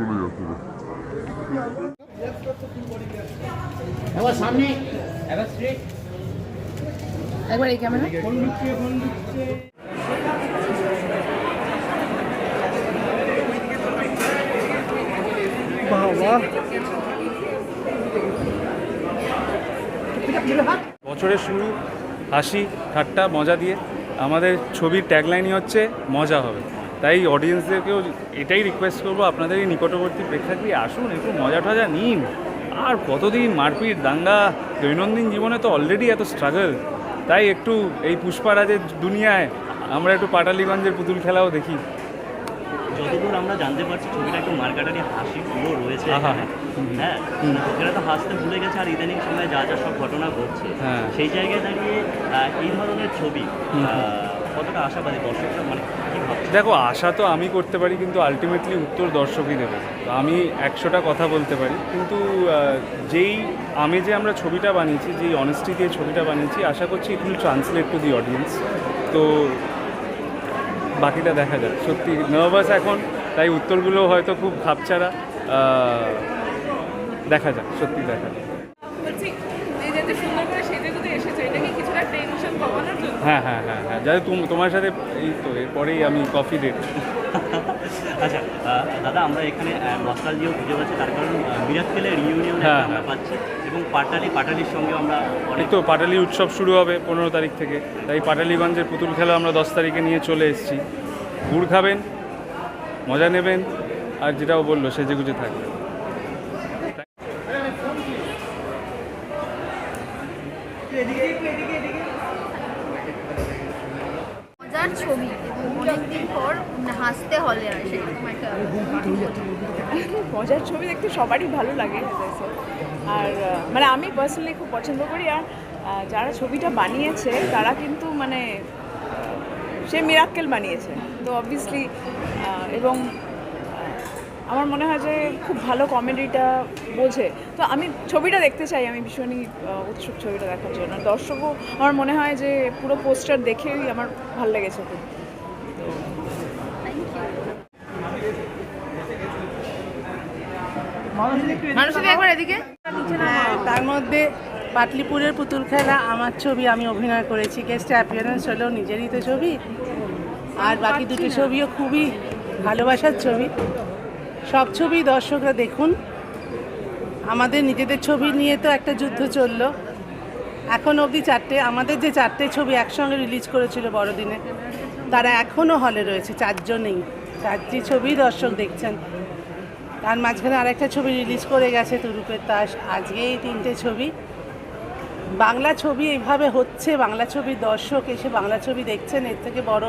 চলে যাচ্ছে। এবার সামনে এবার স্ট্রেট একবার এই ক্যামেরা বছরের শুরু হাসি ঠাট্টা মজা দিয়ে। আমাদের ছবির ট্যাগলাইনই হচ্ছে মজা হবে। তাই অডিয়েন্সদেরকেও এটাই রিকোয়েস্ট করব আপনাদের এই নিকটবর্তী প্রেক্ষাগৃহে আসুন একটু মজা টজা নিন। আর কতদিন মারপিট দাঙ্গা দৈনন্দিন জীবনে তো অলরেডি এত স্ট্রাগল তাই একটু এই পুষ্পারাজের দুনিয়ায় আমরা একটু পাটালিগঞ্জের পুতুল খেলাও দেখি। যতদূর আমরা জানতে পারছি ছবিটা একটু মার্কাটারি হাসি পুরো রয়েছে হ্যাঁ লোকেরা তো হাসতে ভুলে গেছে আর ইদানিং সময় যা যা সব ঘটনা ঘটছে হ্যাঁ। সেই জায়গায় দাঁড়িয়ে এই ধরনের ছবি। কতটা আশাবাদী দর্শকরা মানে দেখো, আশা তো আমি করতে পারি, কিন্তু আলটিমেটলি উত্তর দর্শকই দেবে। আমি একশোটা কথা বলতে পারি, কিন্তু যেই আমি যে আমরা ছবিটা বানিয়েছি, যেই অনেস্টি দিয়ে ছবিটা বানিয়েছি, আশা করছি it will translate to the audience তো বাকিটা দেখা যাক। সত্যি নার্ভাস এখন, তাই উত্তরগুলো হয়তো খুব খাপছাড়া দেখা যাক, সত্যি দেখা যাক বলছি এই যে এত সুন্দর করে সেজে যদি এসেছ এটা কি কিছুটা টেনশন কমানোর জন্য হ্যাঁ হ্যাঁ হ্যাঁ হ্যাঁ। যাতে তোমার সাথে এই তো এরপরেই আমি কফি ডেট আচ্ছা দাদা আমরা এখানে নস্টালজিও খুঁজে পাচ্ছি তার কারণ রিউনিয়ন হ্যাঁ, আমরা হ্যাঁ। পাচ্ছি এবং পাটালি পাটালির সঙ্গে আমরা এই অনেক তো পাটালি উৎসব শুরু হবে পনেরো তারিখ থেকে। তাই পাটালিগঞ্জের পুতুল খেলা আমরা দশ তারিখে নিয়ে চলে এসেছি। গুড় খাবেন মজা নেবেন আর যেটাও বলল সেজে গুজে থাকবে। মজার ছবি এবং অনেকদিন পর মানে হাসতে হলে আর সেরকম একটা মজার ছবি দেখতে সবারই ভালো লাগে। আর মানে আমি পার্সোনালি খুব পছন্দ করি, আর যারা ছবিটা বানিয়েছে, তারা কিন্তু মানে সে মিরাক্কেল বানিয়েছে। তো অবভিয়াসলি এবং আমার মনে হয় যে খুব ভালো কমেডিটা বোঝে। তো আমি ছবিটা দেখতে চাই, আমি ভীষণই উৎসুক ছবিটা দেখার জন্য। দর্শকও, আমার মনে হয় যে পুরো পোস্টার দেখেই আমার ভালো লেগেছে খুব। মানুষকে একবার এদিকে। হ্যাঁ, তার মধ্যে পাটলিপুরের পুতুল খেলা আমার ছবি আমি অভিনয় করেছি গেস্ট অ্যাপিয়ারেন্স হলেও নিজেরই তো ছবি আর বাকি দুটো ছবিও খুবই ভালোবাসার ছবি। সব ছবি দর্শকরা দেখুন। আমাদের নিজেদের ছবি নিয়ে তো একটা যুদ্ধ চলল। এখন অবধি চারটে আমাদের যে চারটে ছবি একসঙ্গে রিলিজ করেছিল বড়দিনে তারা এখনও হলে রয়েছে চারজনেই। চারটি ছবি দর্শক দেখছেন। তার মাঝখানে আরেকটা ছবি রিলিজ করে গেছে তুরুপের তাস আজকে এই তিনটে ছবি। বাংলা ছবি এইভাবে হচ্ছে, বাংলা ছবির দর্শক এসে বাংলা ছবি দেখছেন, এর থেকে বড়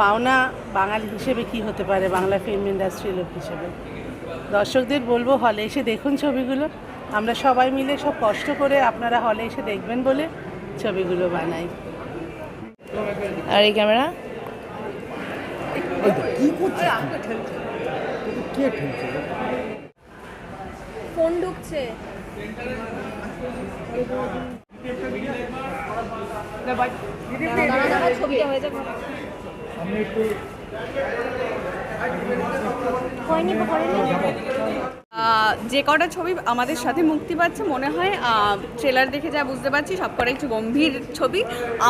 পাওনা বাঙালি হিসেবে কি হতে পারে, বাংলা ফিল্ম ইন্ডাস্ট্রি লোক হিসেবে? দর্শকদের বলব হলে এসে দেখুন ছবিগুলো। আমরা সবাই মিলে সব কষ্ট করে আপনারা হলে এসে দেখবেন বলে ছবিগুলো বানাই। আর এই ক্যামেরা ফোন ঢুকছে। ছবিটা হয়ে যাবে হয়নি যে কটা ছবি আমাদের সাথে মুক্তি পাচ্ছে মনে হয় ট্রেলার দেখে যা বুঝতে পারছি সব কটা একটু গম্ভীর ছবি।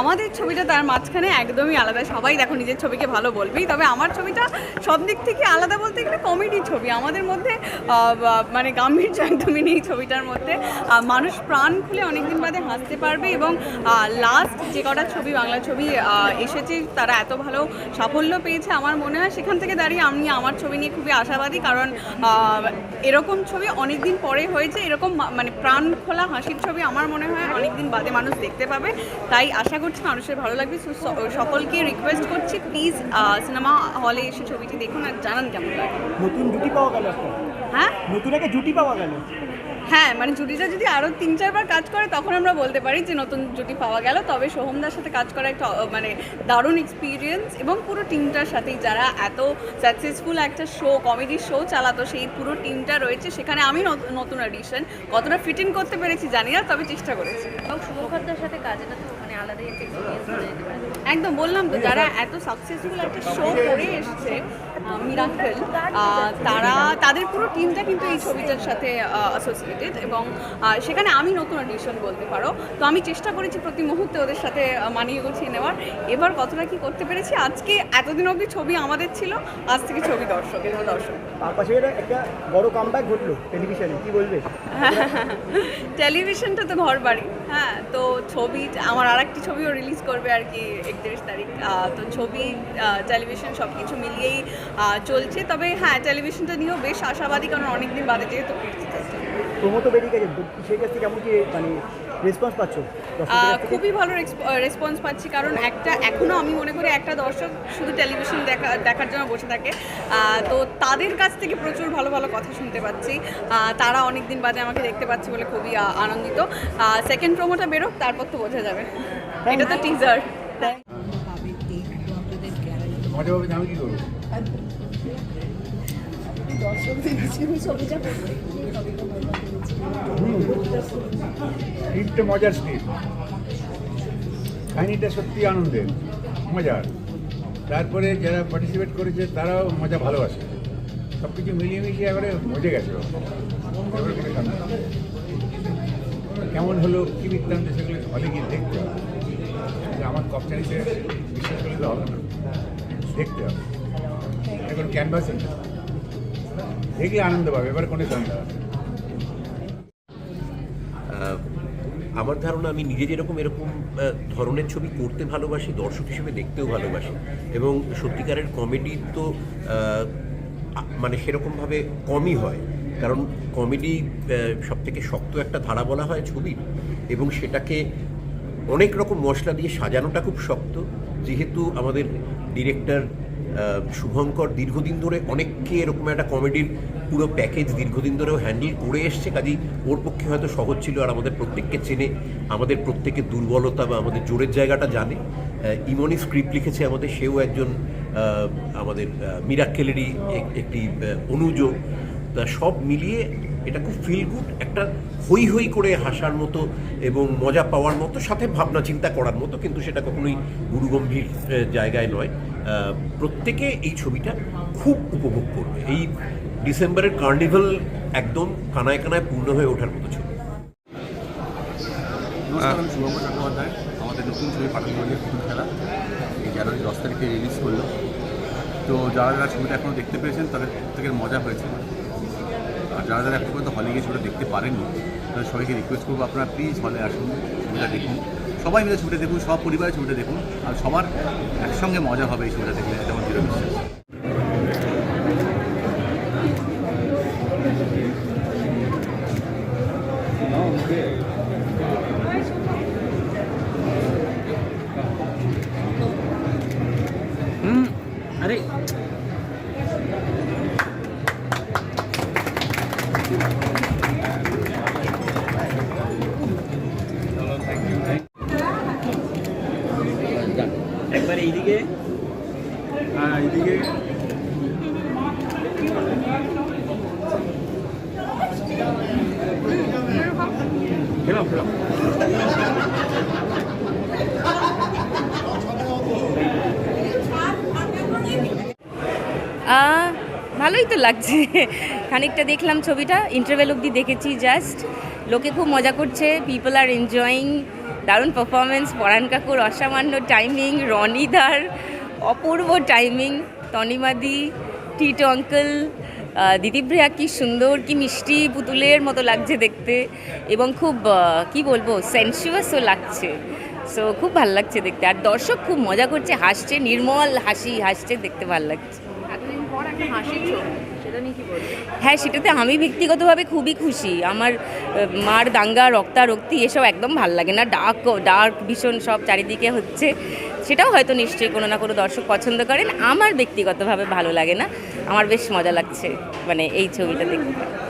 আমাদের ছবিটা তার মাঝখানে একদমই আলাদা। সবাই দেখো নিজের ছবিকে ভালো বলবেই তবে আমার ছবিটা সব দিক থেকে আলাদা বলতে গেলে কমেডি ছবি। আমাদের মধ্যে মানে গাম্ভীর্য একদমই নেই ছবিটার মধ্যে। মানুষ প্রাণ খুলে অনেকদিন বাদে হাসতে পারবে এবং লাস্ট যে কটা ছবি বাংলা ছবি এসেছে তারা এত ভালো সাফল্য পেয়েছে আমার মনে হয়। সেখান থেকে দাঁড়িয়ে আমি আমার ছবি নিয়ে খুবই আশাবাদী কারণ আহ, এরকম ছবি অনেকদিন পরে হয়েছে এরকম মানে প্রাণ খোলা হাসির ছবি আমার মনে হয় অনেকদিন বাদে মানুষ দেখতে পাবে। তাই আশা করছি মানুষের ভালো লাগবে। সকলকে রিকোয়েস্ট করছি প্লিজ সিনেমা হলে এসে ছবিটি দেখুন আর জানান কেমন লাগে। নতুন জুটি পাওয়া গেল হ্যাঁ? নতুন একটা জুটি পাওয়া গেল। হ্যাঁ মানে জুটিটা যদি আরও তিন, চারবার কাজ করে, তখন আমরা বলতে পারি যে নতুন জুটি পাওয়া গেল। তবে সোহমদার সাথে কাজ করা একটা মানে দারুণ এক্সপিরিয়েন্স এবং পুরো টিমটার সাথেই যারা এত সাকসেসফুল একটা শো কমেডি শো চালাতো, সেই পুরো টিমটা রয়েছে। সেখানে আমি নত- নতুন অডিশন কতটা ফিট ইন করতে পেরেছি জানি না, তবে চেষ্টা করেছি। খদ্দার সাথে কাজ এটা তো মানে আলাদাই একটা এক্সপিরিয়েন্স একদম বললাম তো যারা এত সাকসেসফুল একটা শো করে এসছে মিরাক্কেল তারা তাদের পুরো টিমটা কিন্তু এই ছবিটার সাথে অ্যাসোসিয়েটেড এবং সেখানে আমি নতুন অডিশন বলতে পারো। তো আমি চেষ্টা করেছি প্রতি মুহূর্তে ওদের সাথে মানিয়ে গুছিয়ে নেওয়ার। এবার কতটা কি করতে পেরেছি আজকে এতদিন অবধি ছবি আমাদের ছিল আজ থেকে ছবি দর্শক দর্শক। একটা বড় কামব্যাক ঘটলো টেলিভিশনে কি বলবে? টেলিভিশনটা তো ঘর বাড়ি হ্যাঁ তো ছবি, আমার আর একটি ছবিও রিলিজ করবে আর কি একত্রিশ তারিখ। তো ছবি টেলিভিশন সব কিছু মিলিয়েই চলছে। তবে হ্যাঁ টেলিভিশনটা নিয়েও বেশ আশাবাদী, কারণ অনেকদিন বাদে যেহেতু ফিরতে চাইছে বেরিয়ে গেছে। সেই কাছ থেকে কেমন কি মানে রেসপন্স পাচ্ছ? খুবই ভালো রেসপন্স পাচ্ছি কারণ একটা এখনও আমি মনে করি একটা দর্শক শুধু টেলিভিশন দেখা দেখার জন্য বসে থাকে। তো তাদের কাছ থেকে প্রচুর ভালো ভালো কথা শুনতে পাচ্ছি। তারা অনেক দিন বাদে আমাকে দেখতে পাচ্ছি বলে খুবই আনন্দিত। সেকেন্ড প্রোমোটা বেরোক তারপর তো বোঝা যাবে। এটা তো টিজার মজার স্ক্রিপ্ট কাহিনিটা সত্যি আনন্দের, মজার। তারপরে যারা পার্টিসিপেট করেছে, তারাও মজা ভালোবাসে। সব কিছু মিলিয়ে মিশিয়ে এবারে মজে গেছে। কেমন হলো, কী বৃত্তান্ত, সেগুলো হলে গিয়ে দেখতে হবে। আমার কপচারিতে বিশ্বাস করলে হবে না। দেখতে হবে। এখন ক্যানভাসিং দেখলে আনন্দ পাবে, এবার কোনো আমার ধারণা আমি নিজে যেরকম এরকম ধরনের ছবি করতে ভালোবাসি, দর্শক হিসেবে দেখতেও ভালোবাসি। এবং সত্যিকারের কমেডি তো মানে সেরকমভাবে কমই হয়। কারণ কমেডি সব থেকে শক্ত একটা ধারা বলা হয় ছবির এবং সেটাকে অনেক রকম মশলা দিয়ে সাজানোটা খুব শক্ত। যেহেতু আমাদের ডিরেক্টর শুভঙ্কর দীর্ঘদিন ধরে অনেককে এরকম একটা কমেডির পুরো প্যাকেজ দীর্ঘদিন ধরেও হ্যান্ডেল করে এসছে। কাজেই ওর পক্ষে হয়তো সহজ ছিল আর আমাদের প্রত্যেককে চেনে, আমাদের প্রত্যেকের দুর্বলতা বা আমাদের জোরের জায়গাটা জানে। ইমনি স্ক্রিপ্ট লিখেছে আমাদের, সেও একজন আমাদের মিরাক্কেলেরই একটি অনুজ। তা সব মিলিয়ে এটা খুব ফিল গুড একটা হই হই করে হাসার মতো এবং মজা পাওয়ার মতো, সাথে ভাবনা চিন্তা করার মতো, কিন্তু সেটা কখনোই গুরুগম্ভীর জায়গায় নয়। প্রত্যেকে এই ছবিটা খুব উপভোগ করবে। এই ডিসেম্বরের কার্নিভাল একদম কানায় কানায় পূর্ণ হয়ে ওঠার মতো ছবি। আমি শুভঙ্কর চট্টোপাধ্যায়। আমাদের নতুন ছবি পাঠান পুতুল খেলা। এই জানুয়ারি দশ তারিখে রিলিজ করল তো যারা যারা ছবিটা এখনও দেখতে পেয়েছেন, তাদের প্রত্যেকের মজা হয়েছে। আর যারা যারা এখন পর্যন্ত হলে গিয়ে ছবিটা দেখতে পারেননি, তাদের সবাইকে রিকোয়েস্ট করব আপনারা প্লিজ হলে আসুন, ছবিটা দেখুন। সবাই মিলে ছবিটা দেখুন, সব পরিবারের ছবিটা দেখুন, আর সবার একসঙ্গে মজা হবে এই ছবিটা দেখলে যেমন দৃঢ় বিশ্বাস। একবার এইদিকে। হ্যাঁ এইদিকে। খেলাম খেলাম। আহ, ভালোই তো লাগছে। খানিকটা দেখলাম ছবিটা ইন্টারভেল অবধি দেখেছি জাস্ট লোকে খুব মজা করছে পিপল আর এনজয়িং দারুণ পারফরমেন্স পরাণ কাকুর অসামান্য টাইমিং রনিদার অপূর্ব টাইমিং তনিমাদি টিটো অঙ্কল দিদিপ্রিয়া কি সুন্দর, কি মিষ্টি পুতুলের মতো লাগছে দেখতে এবং খুব কি বলব সেন্সুয়াসও লাগছে। সো খুব ভালো লাগছে দেখতে। আর দর্শক খুব মজা করছে, হাসছে, নির্মল হাসি, হাসছে, দেখতে ভালো লাগছে। পর একটা হাসির ছবি। হ্যাঁ সেটাতে আমি ব্যক্তিগতভাবে খুবই খুশি। আমার মার দাঙ্গা, রক্তারক্তি এসব একদম ভালো লাগে না। ডার্ক ডার্ক, ভীষণ সব চারিদিকে হচ্ছে। সেটাও হয়তো নিশ্চয়ই কোনো না কোনো দর্শক পছন্দ করেন। আমার ব্যক্তিগতভাবে ভালো লাগে না। আমার বেশ মজা লাগছে মানে এই ছবিটা দেখতে।